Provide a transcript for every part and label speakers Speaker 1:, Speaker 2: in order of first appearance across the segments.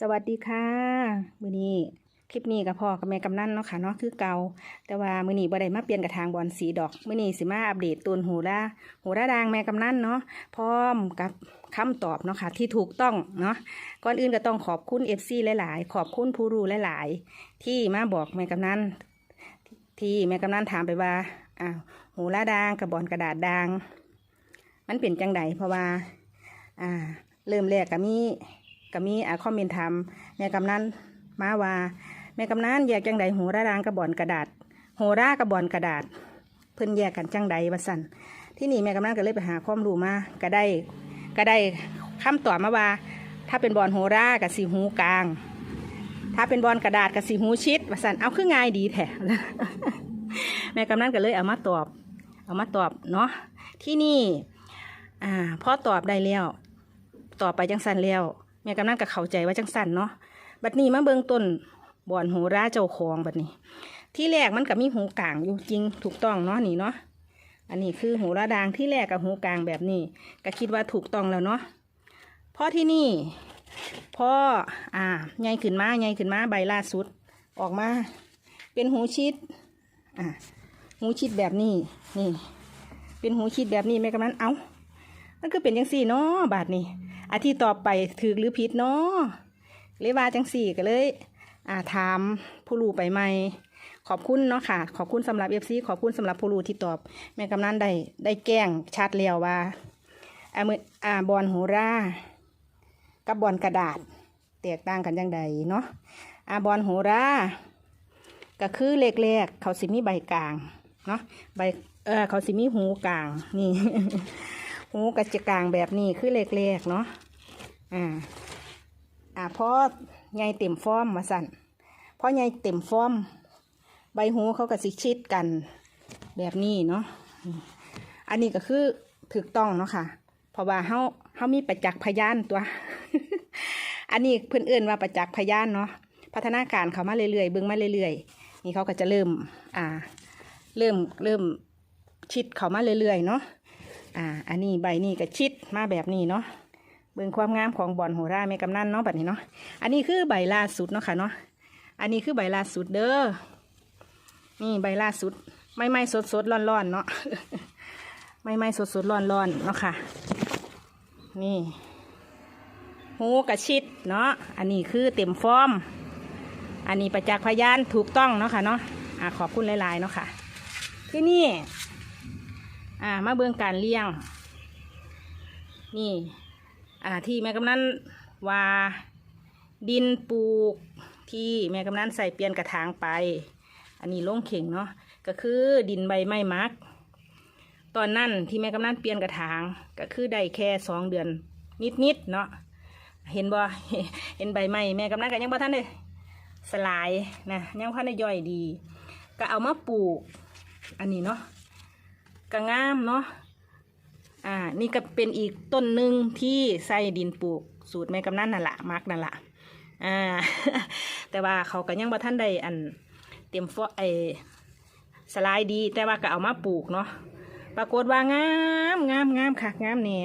Speaker 1: สวัสดีค่ะมือนี้คลิปนี้กับพ่อกับแม่กำนันเนาะค่ะเนาะคือเก่าแต่ว่ามือนี้บ่ได้มาเปลี่ยนกระถางบอลสีดอกมือนี้สิมาอัปเดตตูนหูราหูราดางแม่กำนันเนาะพร้อมกับคำตอบเนาะค่ะที่ถูกต้องเนาะก่อนอื่นก็ต้องขอบคุณ FC หลาย ๆ ขอบคุณผู้รู้หลาย ๆ ที่มาบอกแม่กำนันที่แม่กำนันถามไปว่าอ้าวหูราดางกับบอลกระดาษดาง มันเป็นจังใดเพราะว่า อ่า เริ่มแรกก็มี ก็มีอ่าคอมเมนต์ถามแม่กำนันมาว่าแม่กำนันแยกจังใดโหรารางกับบอนกระดาษโหรากับบอนกระดาษ เพิ่นแยกกันจังใดว่าสั่นที่นี่แม่กำนันก็เลยไปหาความรู้มาก็ได้ก็ได้คำตอบมาว่า ถ้าเป็นบอนโหรากับสีหูกลาง ถ้าเป็นบอนกระดาษกับสีหูชิดว่าสั่นเอาคือง่ายดีแท้แม่กำนันก็เลยเอามาตอบ เอามาตอบเนาะที่นี่อ่าพอตอบได้แล้วต่อไปจังสันแล้ว แม่กำนันก็เข้าใจว่าจังสันเนาะบัดนี้มาเบิ่งต้นบ่อนหูราเจ้าของบัดนี้ ที่แรกมันก็มีหูกลางอยู่จริงถูกต้องเนาะนี่เนาะอันนี้คือหูระดางที่แรกกับหูกลางแบบนี้ ก็คิดว่าถูกต้องแล้วเนาะเพราะที่นี่พ่ออ่าใหญ่ขึ้นมาใหญ่ขึ้นมาใบล่าสุด ออกมา เป็นหูชิดอ่าหูชิดแบบนี้นี่ เป็นหูชิดแบบนี้แม่กำนันเอามันก็เป็นจังสี่เนาะบาทนี้ อาทิตย์ต่อไปถือหรือผิดเนาะเลยว่าจังสี่ก็เลยอ่าถามผู้รู้ไปใหมขอบคุณเนาะค่ะ ขอบคุณสำหรับเอฟซีขอบคุณสำหรับผู้รู้ที่ตอบ แม่กำนันได้ได้แก้งชัดแล้วว่าอ่ามืออ่าบอลโหรากับบอลกระดาษแตกต่างกันยังใดเนาะอาบอลโหราก็คือเล็กๆเขาสิมีใบกลางเนาะใบเออเขาสิมีหูกลางนี่ หูกระจกลางแบบนี้คือเล็กๆเนาะอ่าอ่าพอใหญ่เต็มฟอร์มมาสั่นพอใหญ่เต็มฟอร์มใบหูเขาก็สิชิดกันแบบนี้เนาะอันนี้ก็คือถูกต้องเนาะค่ะเพราะว่าเฮาเฮามีประจักษ์พยานตัว อันนี้เพื่อนเอื่นว่าประจักษ์พยานเนาะพัฒนาการเขามาเรื่อยๆเบิ่งมาเรื่อยๆ นี่เขาก็จะเริ่มอ่า เริ่มเริ่มชิดเขามาเรื่อยๆเนาะ อ่า อันนี้ใบนี้ก็ชิดมาแบบนี้เนาะเบิ่งความงามของบอนโหราแม่กำนันเนาะแบบนี้เนาะ อันนี้คือใบล่าสุดเนาะค่ะเนาะ อันนี้คือใบล่าสุดเด้อ นี่ใบล่าสุด ไม่ไม่สดสดร้อนร้อนเนาะ ไม่ไม่สดสดร้อนร้อนเนาะค่ะ นี่หูกระชิดเนาะ อันนี้คือเต็มฟอร์ม อันนี้ประจักษ์พยานถูกต้องเนาะค่ะเนาะอ่าขอบคุณหลายๆเนาะค่ะ ที่นี่ อ่ามาเบื้องการเลี้ยง นี่ อ่าที่แม่กำนันว่าดินปลูกที่แม่กำนันใส่เปลี่ยนกระถางไป อันนี้ลงเข่งเนาะก็คือดินใบไม้มัก ตอนนั้นที่แม่กำนันเปลี่ยนกระถางก็คือได้แค่สองเดือนนิดๆเนาะเห็นบ่เห็นใบไม้แม่กำนันก็ยังบ่ทันเลยสลายนะยังพันได้ย่อยดี ก็เอามาปลูก อันนี้เนาะ ก็งามเนาะอ่านี่ก็เป็นอีกต้นหนึ่งที่ใส่ดินปลูกสูตรแม่กำนันนั่นแหละมักนั่นแหละอ่าแต่ว่าเขาก็ยังบ่ท่านได้อันเตรียมฟอไอสลายดี แต่ว่าก็เอามาปลูกเนาะปรากฏว่างามงามงามค่ะงามเนี่ย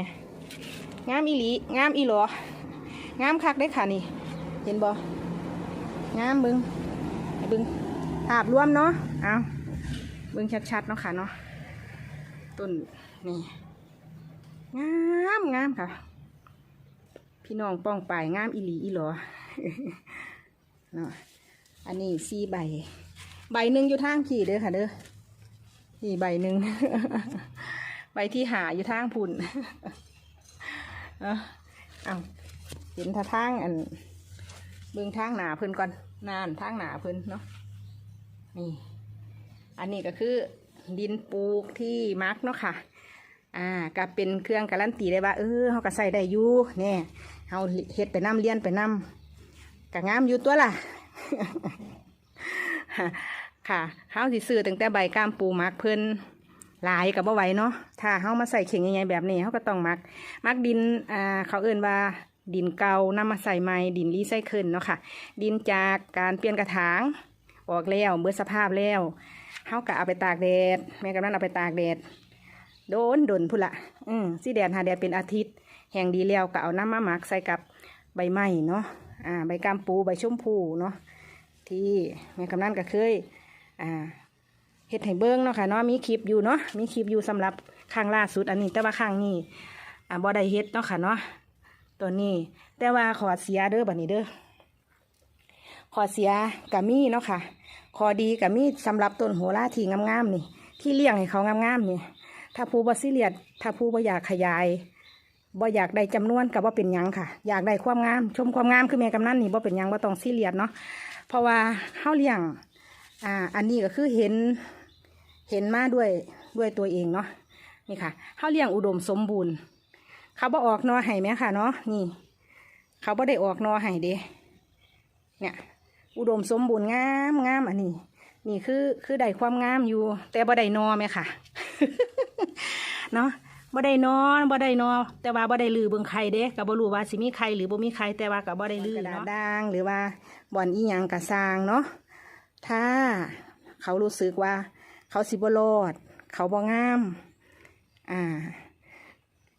Speaker 1: งามอีหลีงามอีหลองามคักได้ค่ะนี่ เห็นบ่งามเบึงเบึงภาพรวมเนาะเอาเบึงชัดๆเนาะค่ะเนาะ ต้นนี่งามงามค่ะ พี่น้องป้องป่ายงามอีหลีอีหลอเนาะอันนี้สี่ใบ ใบหนึ่งอยู่ทางขี่เด้อค่ะเด้อนี่ใบหนึ่งใบที่หาอยู่ทางพุ่นเอาเอาเห็นท่าทางอันเบิ่งทางหนาเพิ่นก่อนนานทางหนาเพิ่นเนาะนี่ อันนี้ก็คือ ดินปลูกที่มาร์กเนาะค่ะ อ่าก็เป็นเครื่องการันตีได้ว่าเออเขาก็ใส่ได้อยู่เนี่ยเขาเฮ็ดไปน้ำเลี้ยนไปน้ำก็งามอยู่ตัวล่ะ ค่ะเขาสิซื้อตั้งแต่ใบก้ามปูมักเพิ่นหลายกับบ่ไหวเนาะถ้าเขามาใส่เข่งใหญ่ๆแบบนี้เขาก็ต้องมักมักดินอ่าเขาเอื่นว่าดินเก่านำมาใส่ใหม่ดินรีไซเคิลเนาะค่ะ ดินจากการเปลี่ยนกระถาง ออกแล้วเบื่อสภาพแล้ว เขาก็เอาไปตากแดดแม่กำนันเอาไปตากแดดโดนโดนพุ่ละอืมสีแดดหาแดดเป็นอาทิตย์ แห้งดีแล้วก็เอาน้ำมาหมักใส่กับใบไม้เนาะอ่าใบกามปูใบชมพูเนาะที่แม่กำนันก็เคยอ่าเฮ็ดให้เบิ้งเนาะค่ะเนาะมีคลิปอยู่เนาะมีคลิปอยู่สำหรับครั้งล่าสุดอันนี้แต่ว่าครั้งนี้อ่าบ่ได้เฮ็ดเนาะค่ะเนาะตัวนี้แต่ว่าขอเสียเด้อบัดนี้เด้อ ขอเสียกะมีเนาะค่ะขอดีกะมีสำหรับต้นโหราที่งามๆนี่ ที่เลี้ยงให้เขางามๆนี่ ถ้าผู้บ่ซีเรียสถ้าผู้บ่อยากขยายบ่อยากได้จำนวนกับว่าเป็นยังค่ะ อยากได้ความงาม ชมความงามคือแม่กำนันนี่บ่เป็นยังบ่ต้องซีเรียสเนาะเพราะว่าเฮาเลี้ยงอ่าอันนี้ก็คือเห็นเห็นมาด้วยด้วยตัวเองเนาะนี่ค่ะเฮาเลี้ยงอุดมสมบูรณ์ เขาบ่ออกนอให้แม่ค่ะเนาะนี่ เขาบ่ได้ออกนอให้เด้เนี่ย อุดมสมบูรณ์งามงามอันนี้ นี่คือคือได้ความงามอยู่ แต่บ่ได้นอแม่ค่ะ เนาะบ่ได้นอนบ่ได้นอแต่ว่าบ่ได้ลือเบิ่งไข่เด้ก็บ่รู้ว่าสิมีไข่หรือบ่มีไข่แต่ว่าก็บ่ได้ลือเนาะด่างหรือว่าบ่อนอีหยังก็สร้างเนาะถ้าเขารู้สึกว่า เขาสิบ่รอด เขาบ่งาม อ่า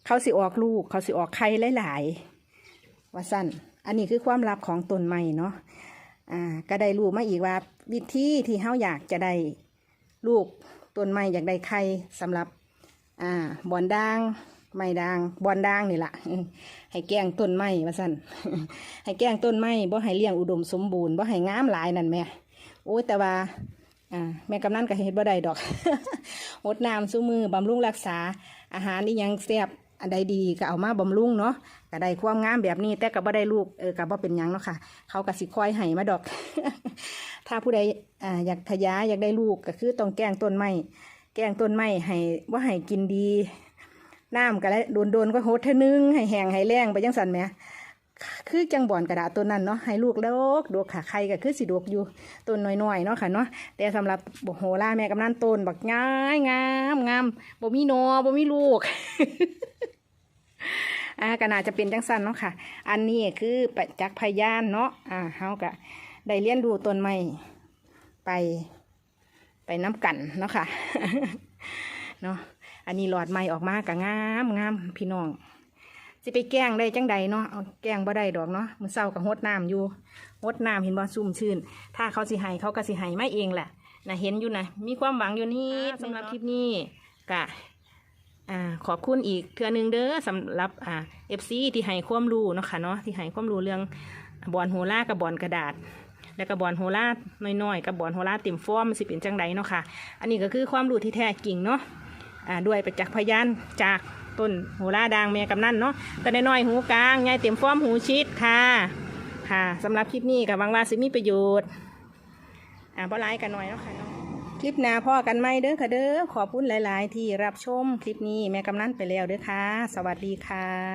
Speaker 1: เขาสิออกลูก เขาสิออกไข่หลายๆว่าสั้นอันนี้คือความลับของต้นไม้เนาะ อ่าก็ได้รู้มาอีกว่า วิธีที่เฮาอยากจะได้ลูกต้นไม้อยากได้ไข่สำหรับ อ่าบอนด่างไม้ด่างบอนด่างนี่แหละให้แกล้งต้นไม้ว่าสั่นให้แกล้งต้นไม้บ่ให้เลี้ยงอุดมสมบูรณ์บ่ให้งามหลายนั่นแม่โอ้ยแต่ว่าอ่าแม่กำนันก็เฮ็ดบ่ได้ดอกหดน้ำซุมือบำรุงรักษาอาหารนี่ยังแซ่บ อันใดดีก็เอามาบำรุงเนาะก็ได้ความงามแบบนี้ แต่ก็บ่ได้ลูกเออก็บ่เป็นยังเนาะค่ะ เขาก็สิคอยให้มาดอก ถ้าผู้ใดอ่าอยากขยาอยากได้ลูกก็คือต้องแกล้งต้นไม้แกงต้นไม้ให้ว่าให้กินดีน้ำก็แล้วโดนๆก็โหดเท่านึงให้แห้งให้แรงไปจังสันแหมคือจังบ่อนกระดาษต้นนั้นเนาะให้ลูกดกดกค่ะใครก็คือสิดกอยู่ต้นน้อยๆเนาะค่ะเนาะแต่สำหรับบโหราแม่กำนันต้นบักง่ายงามงามบ่มีนอบ่มีลูก อ่าก็น่าจะเป็นจังสันเนาะค่ะ อันนี้คือประจักษ์พยานเนาะอ่าเฮาก็ได้เรียนดูต้นไม้ไปไปน้ำกันเนาะค่ะเนาะอันนี้หลอดไม้ออกมาก็งามงามพี่น้องสิไปแกล้งได้จังใดเนาะเอาแกล้งบ่ได้ดอกเนาะมือเศร้ากับหดน้ำอยู่หดน้ำเห็นบ่ซุ่มชื่น ถ้าเขาสิให้เขาก็สิให้ไม่เองแหละนะเห็นอยู่นะมีความหวังอยู่นี่สำหรับคลิปนี้กะ อ่าขอบคุณอีกเทื่อนึงเด้อสำหรับอ่าเอฟซีที่ให้ความรู้เนาะค่ะเนาะที่ให้ความรู้เรื่องบอลโฮล่ากับบอลกระดาษ แล้วก็บบอลโฮล่าน้อยๆกับบอลโฮล่าเต็มฟอร์มสิเป็นจังใดเนาะค่ะ อันนี้ก็คือความรู้ที่แท้จริงเนาะอ่าด้วยไปจักพยานจากต้นโฮล่าดางแม่กำนั่นเนาะแต่น้อยๆหูกลางใหญ่เต็มฟอร์มหูชิดค่ะ ค่ะสำหรับคลิปนี้กับวังว่าสิมีประโยชน์ อ่าพอไลค์กันหน่อยเนาะค่ะเนาะ คลิปหน้าพ่อกันไหมเด้อค่ะเด้อขอบคุณหลาย ๆ ที่รับชมคลิปนี้แม่กำนันไปแล้วเด้อค่ะ สวัสดีค่ะ